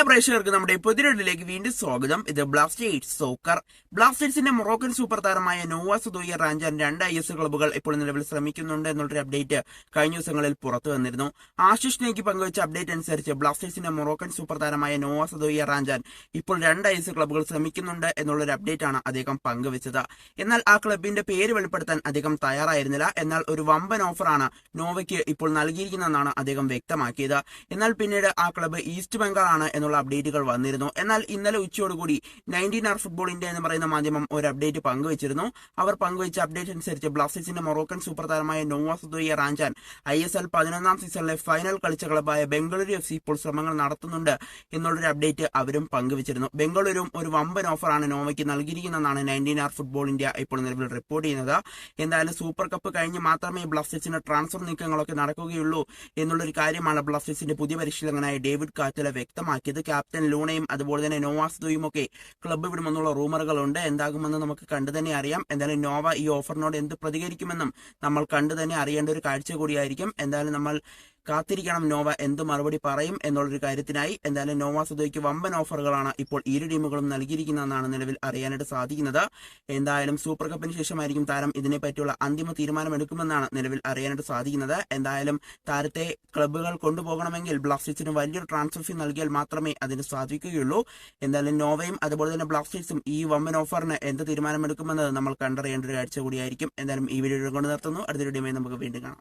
എല്ലാ പ്രേക്ഷകർക്കും നമ്മുടെ പുതിയൊരിലേക്ക് വീണ്ടും സ്വാഗതം. ഇത് ബ്ലാസ്റ്റേഴ്സ് സോക്കർ ബ്ലാസ്റ്റേഴ്സിന്റെ മൊറോക്കൻ സൂപ്പർ താരമായ നോവ സുദോയ റാഞ്ചാൻ രണ്ട് ഐ എസ് ക്ലബ്ബുകൾ ഇപ്പോൾ നിലവിൽ ശ്രമിക്കുന്നുണ്ട് എന്നുള്ളൊരു അപ്ഡേറ്റ് കഴിഞ്ഞ ദിവസങ്ങളിൽ പുറത്തു വന്നിരുന്നു. ആശിഷ് നേക്ക് പങ്കുവച്ച അപ്ഡേറ്റ് അനുസരിച്ച് ബ്ലാസ്റ്റേഴ്സിന്റെ മൊറോക്കൻ സൂപ്പർ താരമായ നോവ സുദോയ റാഞ്ചാൻ ഇപ്പോൾ രണ്ട് ഐ എസ് ക്ലബ്ബുകൾ ശ്രമിക്കുന്നുണ്ട് എന്നുള്ളൊരു അപ്ഡേറ്റ് ആണ് അദ്ദേഹം പങ്കുവച്ചത്. എന്നാൽ ആ ക്ലബിന്റെ പേര് വെളിപ്പെടുത്താൻ അദ്ദേഹം തയ്യാറായിരുന്നില്ല. എന്നാൽ ഒരു വമ്പൻ ഓഫറാണ് നോവയ്ക്ക് ഇപ്പോൾ നൽകിയിരിക്കുന്നതെന്നാണ് അദ്ദേഹം വ്യക്തമാക്കിയത്. എന്നാൽ പിന്നീട് ആ ക്ലബ്ബ് ഈസ്റ്റ് ബംഗാൾ ആണ് എന്നുള്ള അപ്ഡേറ്റുകൾ വന്നിരുന്നു. എന്നാൽ ഇന്നലെ ഉച്ചയോടുകൂടി നയന്റീൻ ആർ ഫുട്ബോൾ ഇന്ത്യ എന്ന് പറയുന്ന മാധ്യമം ഒരു അപ്ഡേറ്റ് പങ്കുവച്ചിരുന്നു. അവർ പങ്കുവച്ച അപ്ഡേറ്റ് അനുസരിച്ച് ബ്ലാസ്റ്റേഴ്സിന്റെ മൊറോക്കൻ സൂപ്പർ താരമായ നോവ റാഞ്ചാൻ ഐ എസ് എൽ പതിനൊന്നാം സീസണിലെ ഫൈനൽ കളിച്ച ക്ലബായ ബംഗളൂരു എഫ് സി ഇപ്പോൾ ശ്രമങ്ങൾ നടത്തുന്നുണ്ട് എന്നുള്ളൊരു അപ്ഡേറ്റ് അവരും പങ്കുവച്ചിരുന്നു. ബംഗളൂരും ഒരു വമ്പൻ ഓഫറാണ് നോവയ്ക്ക് നൽകിയിരിക്കുന്നതെന്നാണ് നയന്റീൻ ആർ ഫുട്ബോൾ ഇന്ത്യ ഇപ്പോൾ നിലവിൽ റിപ്പോർട്ട് ചെയ്യുന്നത്. എന്തായാലും സൂപ്പർ കപ്പ് കഴിഞ്ഞ് മാത്രമേ ബ്ലാസ്റ്റേഴ്സിന്റെ ട്രാൻസ്ഫർ നീക്കങ്ങളൊക്കെ നടക്കുകയുള്ളൂ എന്നുള്ളൊരു കാര്യമാണ് ബ്ലാസ്റ്റേഴ്സിന്റെ പുതിയ പരിശീലകനായ ഡേവിഡ് കാറ്റല വ്യക്തമാക്കിയത്. ക്യാപ്റ്റൻ ലൂണയും അതുപോലെ തന്നെ നോവാസ് ദുയും ഒക്കെ ക്ലബ്ബ് വിടുമെന്നുള്ള റൂമറുകളുണ്ട് എന്താകുമെന്ന് നമുക്ക് കണ്ടു തന്നെ അറിയാം. എന്തായാലും നോവ ഈ ഓഫറിനോട് എന്ത് പ്രതികരിക്കുമെന്നും നമ്മൾ കണ്ടു തന്നെ അറിയേണ്ട ഒരു കാഴ്ച കൂടിയായിരിക്കും. എന്തായാലും നമ്മൾ കാത്തിരിക്കണം നോവ എന്ത് മറുപടി പറയും എന്നുള്ളൊരു കാര്യത്തിനായി. എന്തായാലും നോവ സുദോയ്ക്ക് വമ്പൻ ഓഫറുകളാണ് ഇപ്പോൾ ഇരു ടീമുകളും നൽകിയിരിക്കുന്നതെന്നാണ് നിലവിൽ അറിയാനായിട്ട് സാധിക്കുന്നത്. എന്തായാലും സൂപ്പർ കപ്പിന് ശേഷമായിരിക്കും താരം ഇതിനെ പറ്റിയുള്ള അന്തിമ തീരുമാനമെടുക്കുമെന്നാണ് നിലവിൽ അറിയാനായിട്ട് സാധിക്കുന്നത്. എന്തായാലും താരത്തെ ക്ലബ്ബുകൾ കൊണ്ടുപോകണമെങ്കിൽ ബ്ലാസ്റ്റേഴ്സിന് വലിയൊരു ട്രാൻസ്ഫർ ഫീ നൽകിയാൽ മാത്രമേ അതിന് സാധിക്കുകയുള്ളൂ. എന്തായാലും നോവയും അതുപോലെ തന്നെ ബ്ലാസ്റ്റേഴ്സും ഈ വമ്പൻ ഓഫറിന് എന്ത് തീരുമാനമെടുക്കുമെന്നത് നമ്മൾ കണ്ടറിയേണ്ട ഒരു കാഴ്ച കൂടിയായിരിക്കും. എന്തായാലും ഈ വീഡിയോ കൊണ്ട് നിർത്തുന്നു. അടുത്തൊരു ടീമായി നമുക്ക് വീണ്ടും കാണാം.